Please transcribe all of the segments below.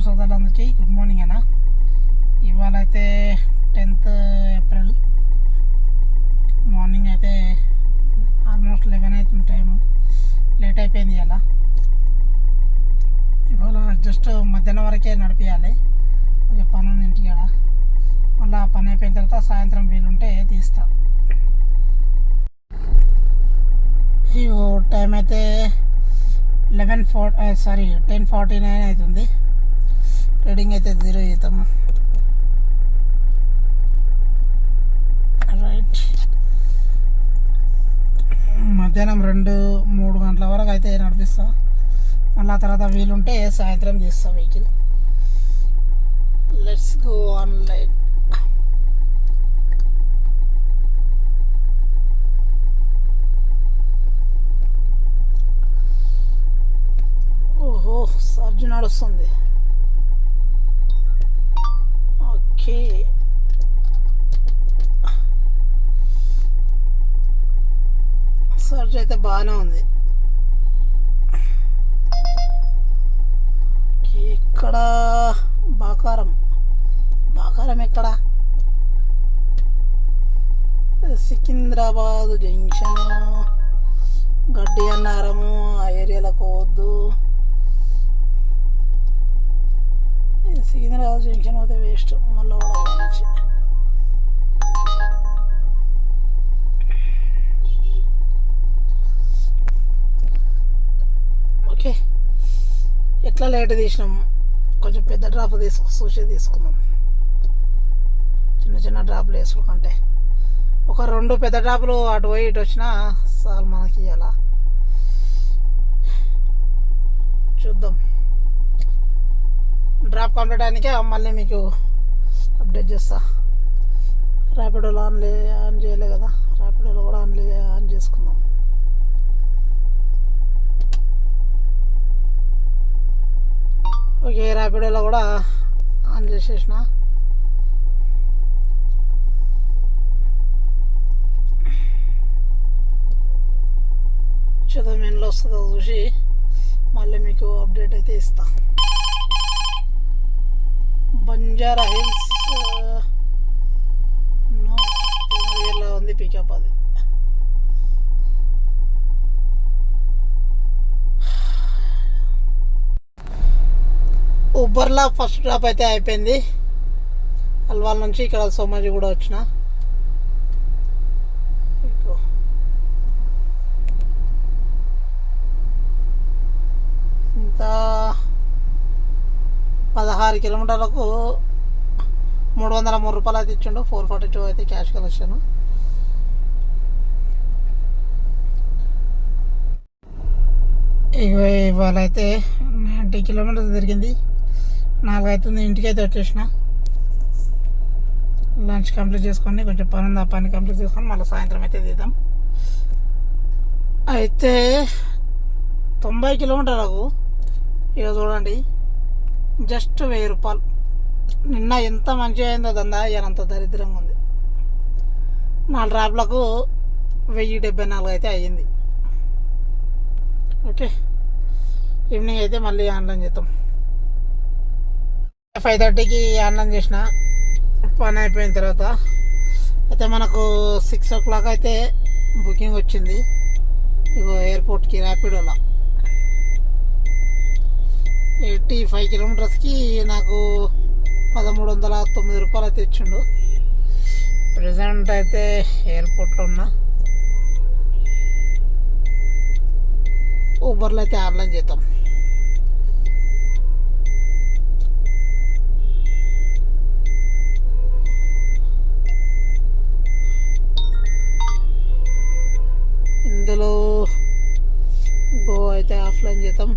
Subscriber సోదరులందరికీ good morning అన్న. ఇవాళ అయితే టెన్త్ ఏప్రిల్. మార్నింగ్ అయితే ఆల్మోస్ట్ లెవెన్ అవుతుంది టైము. లేట్ అయిపోయింది ఇలా ఇవాళ జస్ట్ మధ్యాహ్నం వరకే నడిపించాలి కొంచెం పని ఉంది ఇంటి కాడ. మళ్ళీ ఆ పని అయిపోయిన తర్వాత సాయంత్రం వీలుంటే తీస్తా. ఇగో టైం అయితే eleven four sorry ten forty nine అవుతుంది. రీడింగ్ అయితే జీరో అవుతాము రైట్ మధ్యాహ్నం రెండు మూడు గంటల వరకు అయితే నడిపిస్తా. మళ్ళీ ఆ తర్వాత వీలుంటే సాయంత్రం చేస్తా వెహికల్. లెట్స్ గో ఆన్లైన్ ఓహో సర్జు నడుస్తుంది ఓకే సర్చ్ అయితే బాగానే ఉంది. ఇక్కడ బాకారం. బాకారం ఎక్కడ? సికింద్రాబాద్ జంక్షన్ గడ్డి అన్నారము ఆ ఏరియాలకు వద్దు. సికింద్రాబాద్ జంక్షన్ అయితే వేస్ట్ మళ్ళీ ఎట్లా లేట్ తీసినాం. కొంచెం పెద్ద డ్రాప్ తీసుకు చూసి తీసుకుందాం. చిన్న చిన్న డ్రాప్లు వేసుడు కంటే. ఒక రెండు పెద్ద డ్రాపులు అటు పోయి ఇటు వచ్చినా చాలు మనకి ఇవ్వాలా చూద్దాం. డ్రాప్ కంప్లీట్ అయ్యానికే మళ్ళీ మీకు అప్డేట్ చేస్తా. ర్యాపిడోలో ఆన్ లే ఆన్ చేయలే కదా. ర్యాపిడోలో కూడా ఆన్ లే ఆన్ చేసుకుందాం ఓకే ర్యాపిడోలో కూడా ఆన్ చేసేసిన. చూద్దాం ఎన్లో వస్తుందో చూసి మళ్ళీ మీకు అప్డేట్ అయితే ఇస్తా. బంజారా హిల్స్ ఉంది పికప్ అది. ఉబర్లో ఫస్ట్ డ్రాప్ అయితే అయిపోయింది. అల్వాల్ నుంచి ఇక్కడ సోమాజి కూడా వచ్చిన. ఇంత పదహారు కిలోమీటర్లకు మూడు వందల మూడు రూపాయలు అయితే ఇచ్చిండు. ఫోర్ ఫార్టీ టూ అయితే క్యాష్ కలెక్షన్. ఇగో ఇవాళ అయితే నైంటీ కిలోమీటర్స్ తిరిగింది. నాలుగు అవుతుంది ఇంటికి అయితే వచ్చేసిన. లంచ్ కంప్లీట్ చేసుకొని కొంచెం పని ఉంది ఆ పని కంప్లీట్ చేసుకొని మళ్ళీ సాయంత్రం అయితే తీద్దాం అయితే తొంభై కిలోమీటర్లకు ఇక చూడండి జస్ట్ వెయ్యి రూపాయలు. నిన్న ఎంత మంచిగా అయిందో దందా అంత దరిద్రంగా ఉంది. నాలుగు డ్రాప్లకు వెయ్యి డెబ్బై నాలుగు అయితే అయ్యింది. ఓకే ఈవినింగ్ అయితే మళ్ళీ ఆన్లైన్ చేద్దాం. ఫైవ్ థర్టీకి ఆన్లైన్ చేసిన. పని అయిపోయిన తర్వాత అయితే మనకు సిక్స్ ఓ క్లాక్ అయితే బుకింగ్ వచ్చింది. ఇగో ఎయిర్పోర్ట్కి ర్యాపిడోలో ఎయిటీ ఫైవ్ కిలోమీటర్స్కి నాకు పదమూడు వందల తొమ్మిది రూపాయలు అయితే ఇచ్చిండు. ప్రజెంట్ అయితే ఎయిర్పోర్ట్లో ఉన్నా. ఊబర్లో అయితే ఆన్లైన్ చేద్దాం. ఇందులో గో అయితే ఆఫ్లైన్ చేద్దాం.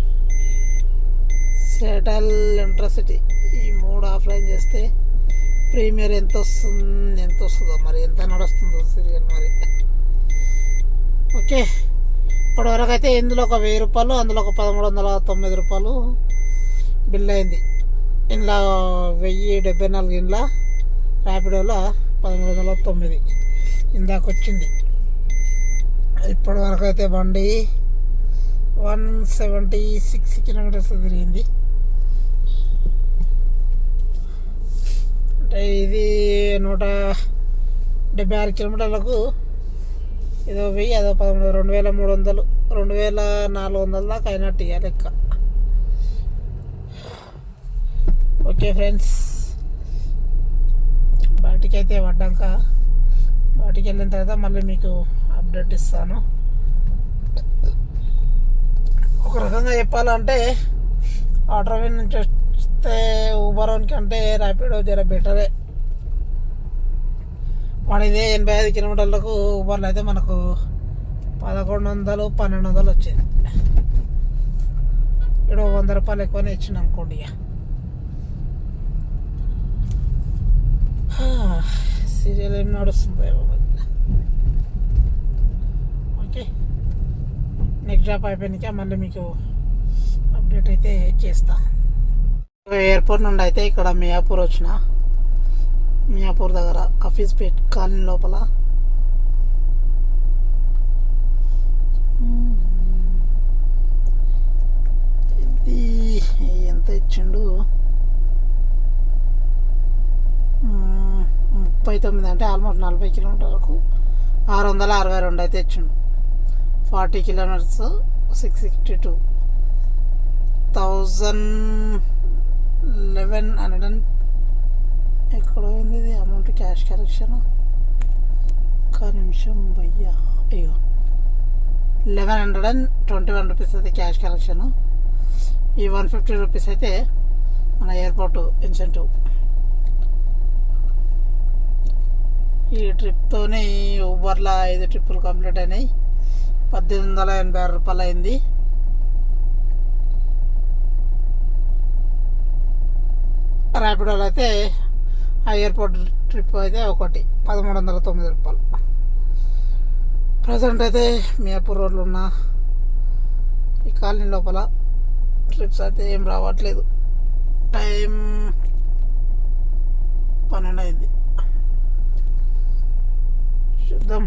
సెటల్ ఇంట్రసిటీ ఈ మూడు ఆఫ్లైన్ చేస్తే ప్రీమియర్ ఎంత వస్తుంది ఎంత వస్తుందో మరి ఎంత నడుస్తుందో సీరియల్ మరి. ఓకే. ఇప్పటివరకు అయితే ఇందులో ఒక వెయ్యి రూపాయలు అందులో ఒక పదమూడు వందల తొమ్మిది రూపాయలు బిల్ అయింది. ఇందులో వెయ్యి డెబ్బై నాలుగు ఇండ్ల ర్యాపిడోలో పదమూడు వందల తొమ్మిది. ఇందాక వచ్చింది. ఇప్పటి వరకు అయితే బండి వన్ సెవెంటీ సిక్స్ కిలోమీటర్స్ తిరిగింది. అంటే ఇది నూట డెబ్బై ఆరు కిలోమీటర్లకు ఇదో వెయ్యి అదో పదమూడు రెండు వేల మూడు వందలు రెండు వేల నాలుగు వందల దాకా అయినట్టు ఇక లెక్క. ఓకే ఫ్రెండ్స్ బయటికి అయితే పడ్డాక బయటికి వెళ్ళిన తర్వాత మళ్ళీ మీకు అప్డేట్ ఇస్తాను. ఒక రకంగా చెప్పాలంటే ఆటో విన్ వస్తే ఊబర్ కంటే ర్యాపిడో జర బెటరే మన ఇదే ఎనభై ఐదు కిలోమీటర్లకు ఊబర్లో అయితే మనకు పదకొండు వందలు పన్నెండు వందలు వచ్చేది. ఇక్కడ వంద రూపాయలు ఎక్కువనే ఇచ్చింది అనుకోండి సీరియల్ ఏం నడుస్తుందో ఓకే. నెక్స్ట్ డ్రాప్ అయిపోయినాక మళ్ళీ మీకు అప్డేట్ అయితే చేస్తా. ఎయిర్పోర్ట్ నుండి అయితే ఇక్కడ మియాపూర్ వచ్చిన. మియాపూర్ దగ్గర ఆఫీస్ పెట్ కాలనీ లోపల. ఇది ఎంత ఇచ్చిండు? ముప్పై తొమ్మిది అంటే ఆల్మోస్ట్ నలభై కిలోమీటర్లకు ఆరు వందల అరవై రెండు అయితే ఇచ్చిండు. Forty kilometres six sixty two thousand eleven hundred and ఎక్కడ పోయింది ఇది? Amount cash collection. ఒక్క నిమిషం భయ్యా. అయ్యో. Eleven hundred and twenty one rupees అయితే క్యాష్ కలెక్షన్. ఈ వన్ ఫిఫ్టీ రూపీస్ అయితే మన ఎయిర్పోర్ట్ ఇన్సెంటివ్. ఈ ట్రిప్తోనే ఊబర్లో ఐదు ట్రిప్పులు కంప్లీట్ అయినాయి. పద్దెనిమిది వందల ఎనభై ఆరు రూపాయలు అయింది ర్యాపిడోలో అయితే ఆ ఎయిర్పోర్ట్ ట్రిప్ అయితే ఒకటి పదమూడు వందల తొమ్మిది రూపాయలు. ప్రజెంట్ అయితే మియాపూర్ రోడ్లో ఉన్న ఈ కాలనీ లోపల ట్రిప్స్ అయితే ఏం రావట్లేదు. టైం పన్నెండు అయింది చూద్దాం.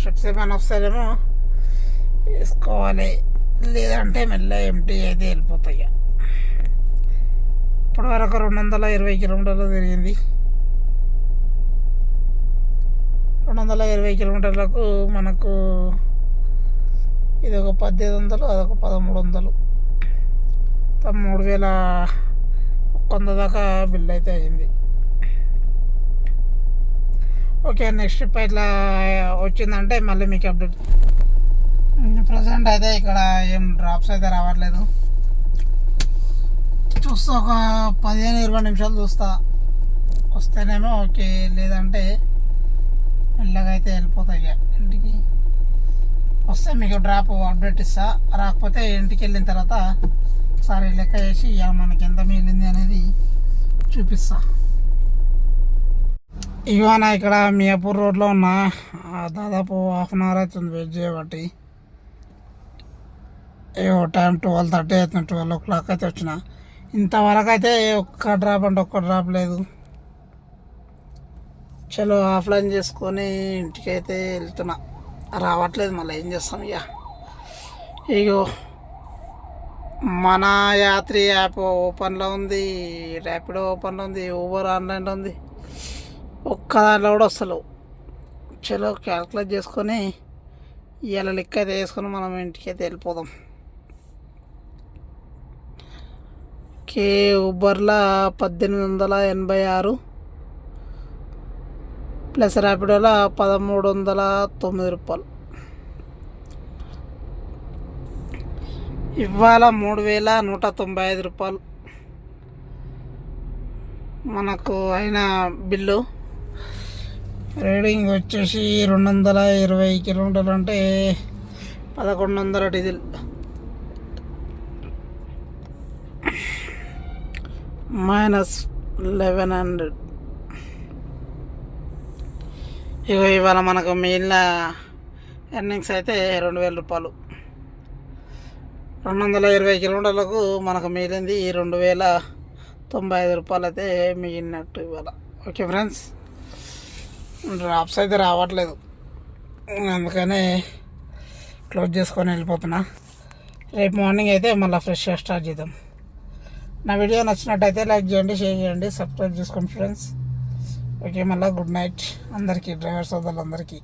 ట్రిప్స్ ఏమైనా వస్తాయేమో వేసుకోవాలి. లేదంటే మెల్ల ఎంటీ అయితే వెళ్ళిపోతాయి. ఇప్పటి వరకు రెండు వందల ఇరవై కిలోమీటర్లు తిరిగింది. రెండు వందల ఇరవై కిలోమీటర్లకు మనకు ఇది ఒక పద్దెనిమిది వందలు అదొక పదమూడు వందలు మూడు వేల ఒక్క వంద దాకా బిల్ అయితే అయింది. ఓకే నెక్స్ట్ ట్రిప్ ఇట్లా వచ్చిందంటే మళ్ళీ మీకు అప్డేట్ ప్రజెంట్ అయితే ఇక్కడ ఏం డ్రాప్స్ అయితే రావట్లేదు. చూస్తా ఒక పదిహేను ఇరవై నిమిషాలు చూస్తా. వస్తేనేమో ఓకే లేదంటే మెల్లగా అయితే వెళ్ళిపోతాయి ఇక ఇంటికి. వస్తే మీకు డ్రాప్ అప్డేట్ ఇస్తా. రాకపోతే ఇంటికి వెళ్ళిన తర్వాత ఒకసారి లెక్క వేసి ఇక మనకి ఎంత మిగిలింది అనేది చూపిస్తా. ఇవాళ ఇక్కడ మియాపూర్ రోడ్లో ఉన్న దాదాపు హాఫ్ అన్ అవర్ అవుతుంది వెయిట్ చేయబట్టి. ఏవో టైం ట్వెల్వ్ థర్టీ అవుతుంది ట్వెల్వ్ ఓ క్లాక్ అయితే వచ్చిన. ఇంతవరకు అయితే ఒక్క డ్రాప్ అంటే ఒక్క డ్రాప్ లేదు. చలో ఆఫ్లైన్ చేసుకొని ఇంటికి అయితే వెళ్తున్నా. రావట్లేదు మళ్ళీ ఏం చేస్తాం ఇక ఇగో మన యాత్రి యాప్ ఓపెన్లో ఉంది ర్యాపిడో ఓపెన్లో ఉంది ఊబర్ ఆన్లైన్లో ఉంది. ఒక్క దాంట్లో కూడా వస్తలేవు చలో క్యాల్కులేట్ చేసుకొని ఇవాళ లెక్క అయితే వేసుకొని మనం ఇంటికి అయితే వెళ్ళిపోదాం. కే ఉబర్లా పద్దెనిమిది వందల ఎనభై ఆరు ప్లస్ ర్యాపిడోలా పదమూడు వందల తొమ్మిది రూపాయలు. ఇవాళ మూడు వేల నూట తొంభై ఐదు రూపాయలు. మనకు అయిన బిల్లు రీడింగ్ వచ్చేసి రెండు వందల ఇరవై కిలోమీటర్లు అంటే పదకొండు వందల డీజిల్. Minus eleven hundred. ఇగో ఇవాళ మనకు మిగిలిన ఎర్నింగ్స్ అయితే రెండు వేల రూపాయలు. రెండు వందల ఇరవై కిలోమీటర్లకు మనకు మిగిలింది రెండు వేల తొంభై ఐదు రూపాయలు అయితే మిగిలినట్టు ఇవాళ. Okay friends? డ్రాప్స్ అయితే రావట్లేదు. అందుకనే క్లోజ్ చేసుకొని వెళ్ళిపోతున్నా. రేపు మార్నింగ్ అయితే మళ్ళీ ఫ్రెష్గా స్టార్ట్ చేద్దాం. నా వీడియో నచ్చినట్టయితే లైక్ చేయండి షేర్ చేయండి సబ్స్క్రైబ్ చేసుకోండి ఫ్రెండ్స్ ఓకే మళ్ళీ గుడ్ నైట్ అందరికీ డ్రైవర్ సోదరులందరికీ.